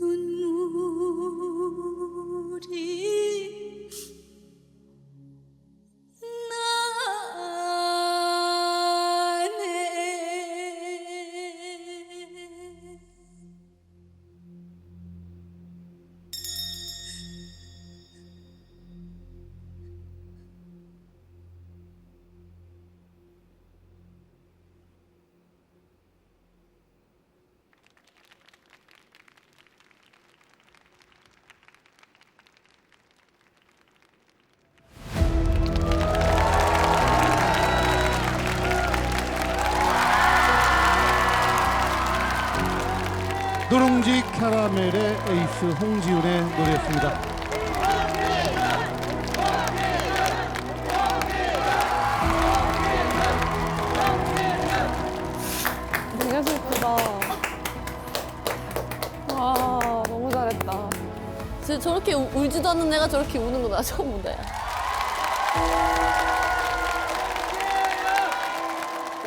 tunmu 누룽지 캐러멜의 에이스 홍지훈의 노래였습니다. 와, 너무 잘했다. 진짜 저렇게 우- 울지도 않는 애가 저렇게 우는 거나 처음 본다. 야.